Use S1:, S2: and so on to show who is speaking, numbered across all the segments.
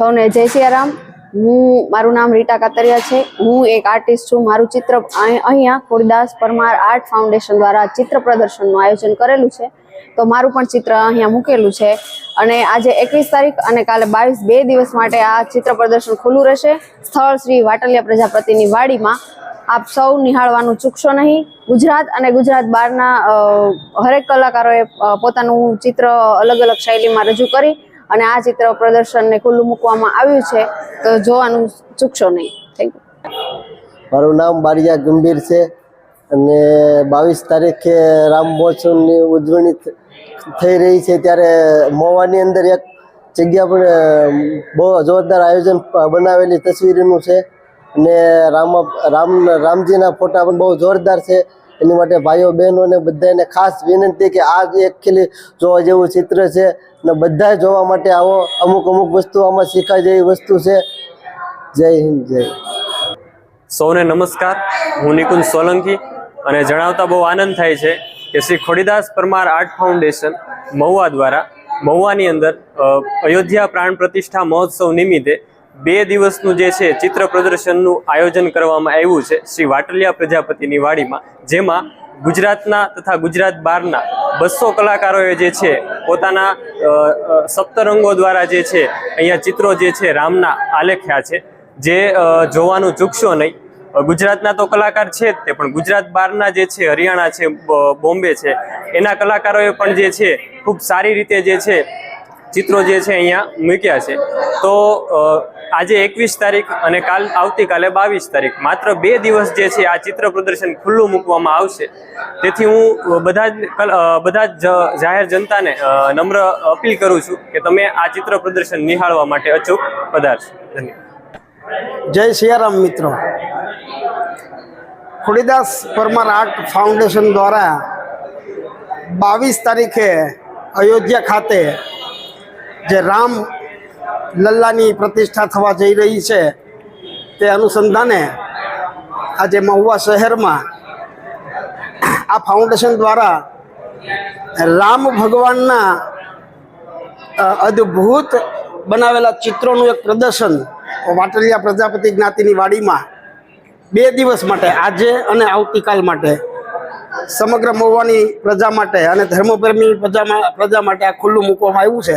S1: સૌને જય સિયારામ. હું, મારું નામ રીટા કાતરિયા છે. હું એક આર્ટિસ્ટ છું. મારું ચિત્ર અહીં- અહીંયા કુળદાસ પરમાર આર્ટ ફાઉન્ડેશન દ્વારા ચિત્ર પ્રદર્શનનું આયોજન કરેલું છે. તો મારું પણ ચિત્ર અહીંયા મૂકેલું છે. અને આજે એકવીસ તારીખ અને કાલે બાવીસ બે દિવસ માટે આ ચિત્ર પ્રદર્શન ખુલ્લું રહેશે. સ્થળ શ્રી વાટલિયા પ્રજાપતિની વાડીમાં. આપ સૌ નિહાળવાનું ચૂકશો નહીં. ગુજરાત અને ગુજરાત બહારના હરેક કલાકારોએ પોતાનું ચિત્ર અલગ અલગ શૈલીમાં રજૂ કરી અને આ ચિત્ર પ્રદર્શનને ખુલ્લું મૂકવામાં આવ્યું છે, તો જોવાનું ચૂકશો નહીં. થેન્ક યુ
S2: મારું નામ બારિયા ગંભીર છે અને બાવીસ તારીખે રામ મહોત્સવની ઉજવણી થઈ રહી છે ત્યારે મોવાની અંદર એક જગ્યા પણ બહુ જોરદાર આયોજન બનાવેલી તસવીરનું છે અને રામ રામ, રામજીના ફોટા પણ બહુ જોરદાર છે. એની માટે ભાઈઓ બહેનોને બધાને ખાસ વિનંતી કે આ એક ખીલી જોવા જેવું ચિત્ર છે અને બધા જોવા માટે આવો. અમુક અમુક વસ્તુ આમાં શીખાય જેવી વસ્તુ છે. જય હિન્દ, જય.
S3: સૌને નમસ્કાર. હું નિકુંજ સોલંકી અને જણાવતા બહુ આનંદ થાય છે કે શ્રી ખોડીદાસ પરમાર આર્ટ ફાઉન્ડેશન મહુવા દ્વારા મહુવાની અંદર અયોધ્યા પ્રાણ પ્રતિષ્ઠા મહોત્સવ નિમિત્તે બે દિવસનું જે છે ચિત્ર પ્રદર્શનનું આયોજન કરવામાં આવ્યું છે શ્રી વાટલિયા પ્રજાપતિની વાડીમાં, જેમાં ગુજરાતના તથા ગુજરાત બહારના બસો કલાકારોએ જે છે પોતાના સપ્તરંગો દ્વારા જે છે અહીંયા ચિત્રો જે છે રામના આલેખ્યા છે, જે જોવાનું ચૂકશો નહીં. ગુજરાતના તો કલાકાર છે જ તે, પણ ગુજરાત બહારના જે છે હરિયાણા છે બોમ્બે છે, એના કલાકારોએ પણ જે છે ખૂબ સારી રીતે જે છે ચિત્રો જે છે અહીંયા મૂક્યા છે. તો આજે એકવીસ તારીખ અને કાલ આવતીકાલે બાવીસ તારીખ. માત્ર બે દિવસ જે છે આ ચિત્ર પ્રદર્શન ખુલ્લું મૂકવામાં આવશે. તેથી હું બધા જ બધા જ- જાહેર જનતાને નમ્ર અપીલ કરું છું કે તમે આ ચિત્ર પ્રદર્શન નિહાળવા માટે અચૂક પધારશો. ધન્યવાદ.
S4: જય સિયારામ મિત્રો. ખોડીદાસ પરમાર આર્ટ ફાઉન્ડેશન દ્વારા બાવીસ તારીખે અયોધ્યા ખાતે જે રામ લલ્લાની પ્રતિષ્ઠા થવા જઈ રહી છે. તે અનુસંધાને આજે મહુવા શહેરમાં આ ફાઉન્ડેશન દ્વારા રામ ભગવાનના અદ્ભુત બનાવેલા ચિત્રોનું એક પ્રદર્શન વાટલિયા પ્રજાપતિ જ્ઞાતિની વાડીમાં બે દિવસ માટે, આજે અને આવતીકાલ માટે, સમગ્ર મહુવાની પ્રજા માટે અને ધર્મપ્રેમી પ્રજામાં, પ્રજા માટે આ ખુલ્લું મૂકવામાં આવ્યું છે.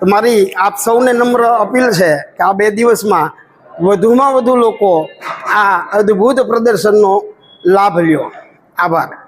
S4: તો મારી આપ સૌને નમ્ર અપીલ છે કે આ બે દિવસમાં વધુમાં વધુ લોકો આ અદ્ભુત પ્રદર્શનનો લાભ લ્યો. આભાર.